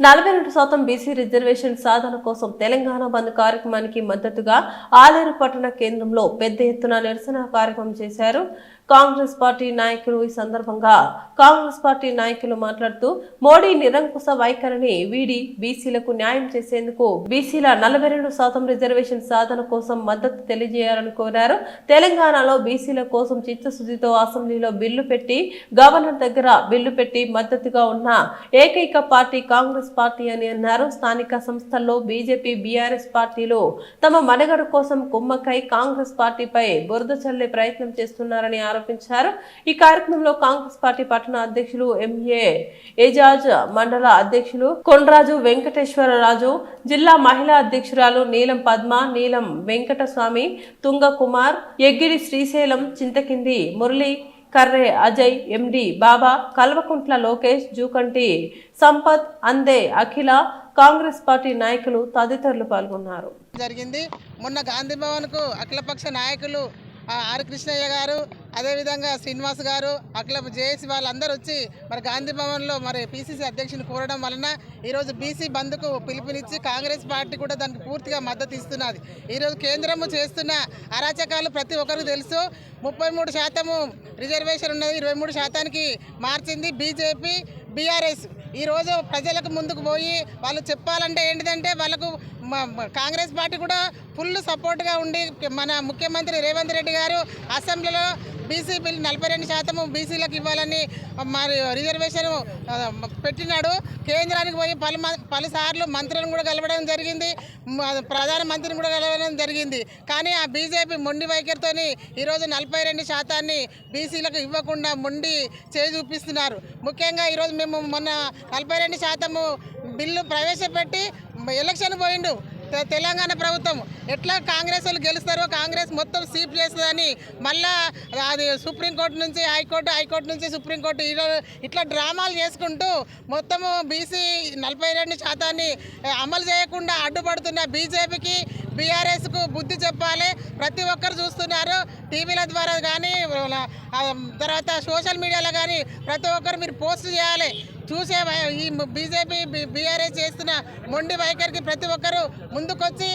నలభై రెండు శాతం బీసీ రిజర్వేషన్ సాధన కోసం తెలంగాణ బంద్ కార్యక్రమానికి మద్దతుగా ఆలేరు పట్టణ కేంద్రంలో పెద్ద ఎత్తున నిరసన కార్యక్రమం చేశారు. కాంగ్రెస్ పార్టీ నాయకులు ఈ సందర్భంగా కాంగ్రెస్ పార్టీ నాయకులు మాట్లాడుతూ మోడీ నిరంకుశ వైఖరిని వీడి బీసీలకు న్యాయం చేసేందుకు బీసీల నలభై రెండు శాతం రిజర్వేషన్ సాధన కోసం మద్దతు తెలియజేయాలని కోరారు. తెలంగాణలో బీసీల కోసం చిత్తశుద్ధితో అసెంబ్లీలో బిల్లు పెట్టి గవర్నర్ దగ్గర బిల్లు పెట్టి మద్దతుగా ఉన్న ఏకైక పార్టీ కాంగ్రెస్ పార్టీ అని అన్నారు. స్థానిక సంస్థల్లో బీజేపీ బీఆర్ఎస్ పార్టీలు తమ మనుగడ కోసం కుమ్మక్కై కాంగ్రెస్ పార్టీపై బురద చల్లే ప్రయత్నం చేస్తున్నారని ఆరోపించారు ఈ కార్యక్రమంలో కాంగ్రెస్ పార్టీ పట్టణ అధ్యక్షులు ఎంఏ ఏజాజ్ మండల అధ్యక్షులు కొండరాజు వెంకటేశ్వరరాజు జిల్లా మహిళా అధ్యక్షురాలు నీలం పద్మ నీలం వెంకటస్వామి తుంగ కుమార్ ఎగ్గిడి శ్రీశైలం చింతకింది మురళి కర్రే అజయ్ ఎండి బాబా కల్వకుంట్ల లోకేష్ జూకంటి సంపత్ అందే అఖిల కాంగ్రెస్ పార్టీ నాయకులు తదితరులు పాల్గొన్నారు. జరిగింది. మొన్న గాంధీ భవన్కు అఖిలపక్ష నాయకులు ఆర్ కృష్ణయ్య గారు అదేవిధంగా శ్రీనివాస్ గారు అక్కడ జేఏసీ వాళ్ళందరూ వచ్చి మరి గాంధీ భవన్లో మరి పిసిసి అధ్యక్షుని కోరడం వలన ఈరోజు బీసీ బంద్కు పిలుపునిచ్చి కాంగ్రెస్ పార్టీ కూడా దానికి పూర్తిగా మద్దతు ఇస్తున్నది. ఈరోజు కేంద్రము చేస్తున్న అరాచకాలు ప్రతి ఒక్కరికి తెలుసు. ముప్పై మూడు శాతము రిజర్వేషన్ ఉన్నది ఇరవై మూడు శాతానికి మార్చింది బీజేపీ బీఆర్ఎస్. ఈరోజు ప్రజలకు ముందుకు పోయి వాళ్ళు చెప్పాలంటే ఏంటిదంటే వాళ్ళకు కాంగ్రెస్ పార్టీ కూడా ఫుల్ సపోర్ట్గా ఉండి మన ముఖ్యమంత్రి రేవంత్ రెడ్డి గారు అసెంబ్లీలో బీసీ బిల్ నలభై రెండు శాతము బీసీలకు ఇవ్వాలని మరి రిజర్వేషన్ పెట్టినాడు. కేంద్రానికి పోయి పలు మ- పలుసార్లు మంత్రులను కూడా కలవడం జరిగింది. ప్రధానమంత్రిని ప్రధాన మంత్రిని కూడా కలవడం జరిగింది. కానీ ఆ బీజేపీ మొండి వైఖరితోని ఈరోజు నలభై రెండు శాతాన్ని బీసీలకు ఇవ్వకుండా మొండి చేజూపిస్తున్నారు చూపిస్తున్నారు. ముఖ్యంగా ఈరోజు మేము మొన్న నలభై రెండు శాతము బిల్లు ప్రవేశపెట్టి ఎలక్షన్ పోయిండు. తెలంగాణ ప్రభుత్వం ఎట్లా కాంగ్రెస్ వాళ్ళు గెలుస్తారో కాంగ్రెస్ మొత్తం సీప్ చేస్తుందని మళ్ళా అది సుప్రీంకోర్టు నుంచి హైకోర్టు హైకోర్టు నుంచి సుప్రీంకోర్టు ఈరోజు ఇట్లా డ్రామాలు చేసుకుంటూ మొత్తము బీసీ నలభై రెండు శాతాన్ని అమలు చేయకుండా అడ్డుపడుతున్న బీజేపీకి బీఆర్ఎస్కు బుద్ధి చెప్పాలి. ప్రతి ఒక్కరు చూస్తున్నారు. టీవీల ద్వారా కానీ తర్వాత సోషల్ మీడియాలో కానీ ప్రతి ఒక్కరు మీరు పోస్ట్ చేయాలి. చూసే ఈ బీజేపీ బీఆర్ఎస్ చేస్తున్న మొండి వైఖరికి ప్రతి ఒక్కరూ ముందుకొచ్చి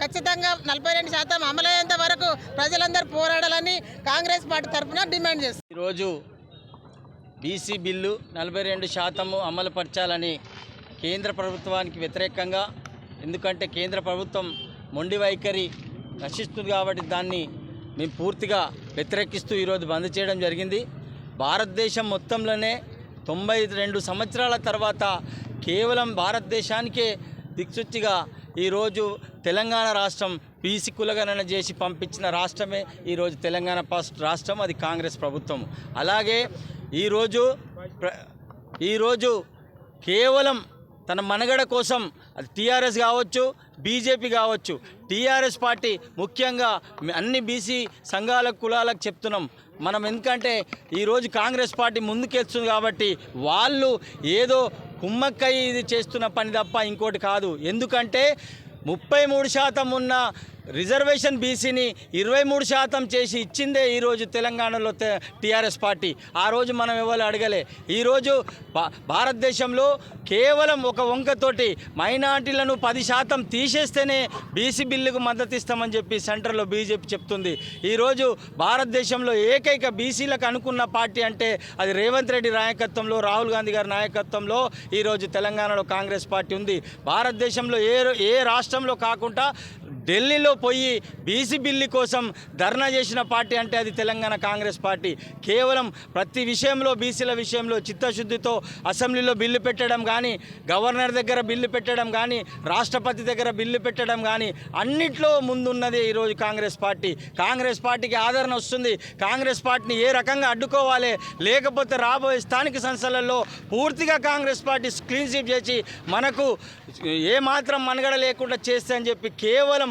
ఖచ్చితంగా నలభై రెండు శాతం అమలయ్యేంత వరకు ప్రజలందరూ పోరాడాలని కాంగ్రెస్ పార్టీ తరఫున డిమాండ్ చేస్తారు ఈరోజు బీసీ బిల్లు నలభై రెండు శాతము అమలుపరచాలని కేంద్ర ప్రభుత్వానికి వ్యతిరేకంగా ఎందుకంటే కేంద్ర ప్రభుత్వం మొండి వైఖరి నశిస్తుంది కాబట్టి దాన్ని మేము పూర్తిగా వ్యతిరేకిస్తూ ఈరోజు బంద్ చేయడం జరిగింది. భారతదేశం మొత్తంలోనే తొంభై రెండు సంవత్సరాల తర్వాత కేవలం భారతదేశానికే దిక్సూచిగా ఈరోజు తెలంగాణ రాష్ట్రం పీసి కులగణన చేసి పంపించిన రాష్ట్రమే ఈరోజు తెలంగాణ పాస్ట్ రాష్ట్రం అది కాంగ్రెస్ ప్రభుత్వం. అలాగే ఈరోజు ప్ర ఈరోజు కేవలం తన మనుగడ కోసం అది టీఆర్ఎస్ కావచ్చు బీజేపీ కావచ్చు టీఆర్ఎస్ పార్టీ ముఖ్యంగా అన్ని బీసీ సంఘాల కులాలకు చెప్తున్నాం. మనం ఎందుకంటే ఈరోజు కాంగ్రెస్ పార్టీ ముందుకెళ్తుంది కాబట్టి వాళ్ళు ఏదో కుమ్మక్కయ్య ఇది చేస్తున్న పని తప్ప ఇంకోటి కాదు. ఎందుకంటే ముప్పై మూడు శాతం ఉన్న రిజర్వేషన్ బీసీని ఇరవై మూడు శాతం చేసి ఇచ్చిందే ఈరోజు తెలంగాణలో టీఆర్ఎస్ పార్టీ. ఆ రోజు మనం ఎవరు అడగలే. ఈరోజు భారతదేశంలో కేవలం ఒక వంకతోటి మైనార్టీలను పది శాతం తీసేస్తేనే బీసీ బిల్లుకు మద్దతు ఇస్తామని చెప్పి సెంటర్లో బీజేపీ చెప్తుంది. ఈరోజు భారతదేశంలో ఏకైక బీసీలకు అనుకున్న పార్టీ అంటే అది రేవంత్ రెడ్డి నాయకత్వంలో రాహుల్ గాంధీ గారి నాయకత్వంలో ఈరోజు తెలంగాణలో కాంగ్రెస్ పార్టీ ఉంది. భారతదేశంలో ఏ ఏ రాష్ట్రంలో కాకుండా ఢిల్లీలో పోయి బీసీ బిల్లు కోసం ధర్నా చేసిన పార్టీ అంటే అది తెలంగాణ కాంగ్రెస్ పార్టీ. కేవలం ప్రతి విషయంలో బీసీల విషయంలో చిత్తశుద్ధితో అసెంబ్లీలో బిల్లు పెట్టడం కానీ గవర్నర్ దగ్గర బిల్లు పెట్టడం కానీ రాష్ట్రపతి దగ్గర బిల్లు పెట్టడం కానీ అన్నిట్లో ముందున్నది ఈరోజు కాంగ్రెస్ పార్టీ. కాంగ్రెస్ పార్టీకి ఆదరణ వస్తుంది. కాంగ్రెస్ పార్టీని ఏ రకంగా అడ్డుకోవాలి? లేకపోతే రాబోయే స్థానిక సంస్థలలో పూర్తిగా కాంగ్రెస్ పార్టీ క్లీన్ స్వీప్ చేసి మనకు ఏ మాత్రం మనగడ లేకుండా చేస్తే అని చెప్పి కేవలం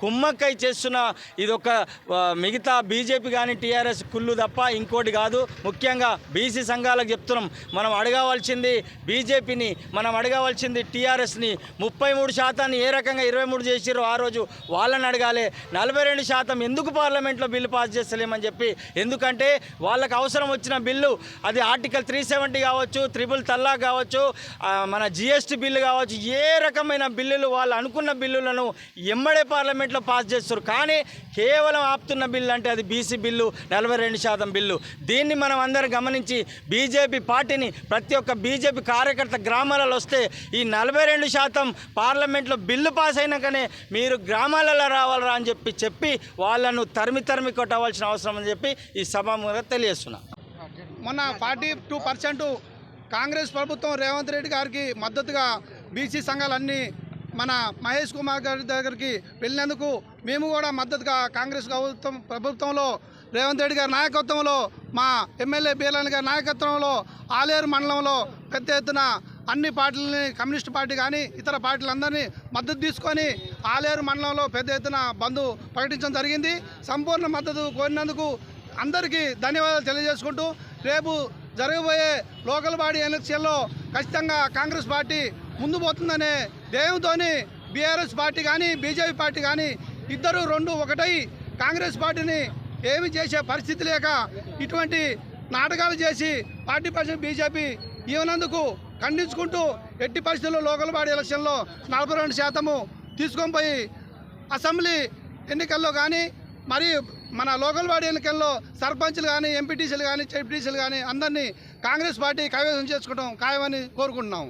కుమ్మక్కై చేస్తున్న ఇదొక మిగతా బీజేపీ కానీ టీఆర్ఎస్ కుళ్ళు తప్ప ఇంకోటి కాదు. ముఖ్యంగా బీసీ సంఘాలకు చెప్తున్నాం. మనం అడగవలసింది బీజేపీని మనం అడగవలసింది టీఆర్ఎస్ని. ముప్పై మూడు శాతాన్ని ఏ రకంగా ఇరవై మూడు చేసిరో ఆ రోజు వాళ్ళని అడగాలి. నలభై రెండు శాతం ఎందుకు పార్లమెంట్లో బిల్లు పాస్ చేస్తలేమని చెప్పి. ఎందుకంటే వాళ్ళకు అవసరం వచ్చిన బిల్లు అది ఆర్టికల్ త్రీ సెవెంటీ కావచ్చు త్రిబుల్ తల్లా కావచ్చు మన జిఎస్టీ బిల్లు కావచ్చు ఏ రకమైన బిల్లులు వాళ్ళు అనుకున్న బిల్లులను ఎమ్మడే పార్లమెంట్లో పాస్ చేస్తారు. కానీ కేవలం ఆపుతున్న బిల్లు అంటే అది బీసీ బిల్లు నలభై రెండు శాతం బిల్లు. దీన్ని మనం అందరం గమనించి బీజేపీ పార్టీని ప్రతి ఒక్క బీజేపీ కార్యకర్త గ్రామాలలో వస్తే ఈ నలభై రెండు శాతం పార్లమెంట్లో బిల్లు పాస్ అయినాకనే మీరు గ్రామాలలో రావాలరా అని చెప్పి చెప్పి వాళ్ళను తరిమి తరిమి కొట్టవలసిన అవసరం అని చెప్పి ఈ సభాముఖంగా తెలియజేస్తున్నా. మొన్న ఫార్టీ టూ పర్సెంట్ కాంగ్రెస్ ప్రభుత్వం రేవంత్ రెడ్డి గారికి మద్దతుగా బీసీ సంఘాలన్నీ మన మహేష్ కుమార్ గారి దగ్గరికి వెళ్ళినందుకు మేము కూడా మద్దతుగా కాంగ్రెస్ ప్రభుత్వం ప్రభుత్వంలో రేవంత్ రెడ్డి గారి నాయకత్వంలో మా ఎమ్మెల్యే బీలన్ గారి నాయకత్వంలో ఆలేరు మండలంలో పెద్ద ఎత్తున అన్ని పార్టీలని కమ్యూనిస్ట్ పార్టీ కానీ ఇతర పార్టీలందరినీ మద్దతు తీసుకొని ఆలేరు మండలంలో పెద్ద ఎత్తున బంధు ప్రకటించడం జరిగింది. సంపూర్ణ మద్దతు కోరినందుకు అందరికీ ధన్యవాదాలు తెలియజేసుకుంటూ రేపు జరగబోయే లోకల్ బాడీ ఎలక్షన్లో ఖచ్చితంగా కాంగ్రెస్ పార్టీ ముందు పోతుందనే ధ్యేయంతోని బీఆర్ఎస్ పార్టీ కానీ బీజేపీ పార్టీ కానీ ఇద్దరు రెండు ఒకటై కాంగ్రెస్ పార్టీని ఏమి చేసే పరిస్థితి లేక ఇటువంటి నాటకాలు చేసి పార్టీ పర్సెంట్ బీజేపీ ఇవ్వనందుకు ఖండించుకుంటూ ఎట్టి పరిస్థితుల్లో లోకల్ బాడీ ఎలక్షన్లో నలభై రెండు శాతము తీసుకొని పోయి అసెంబ్లీ ఎన్నికల్లో కానీ మరి మన లోకల్ బాడీ ఎన్నికల్లో సర్పంచ్లు కానీ ఎంపీటీసీలు కానీ జెడ్పీటీసీలు కానీ అందరినీ కాంగ్రెస్ పార్టీ కైవసం చేసుకోవడం ఖాయమని కోరుకుంటున్నాం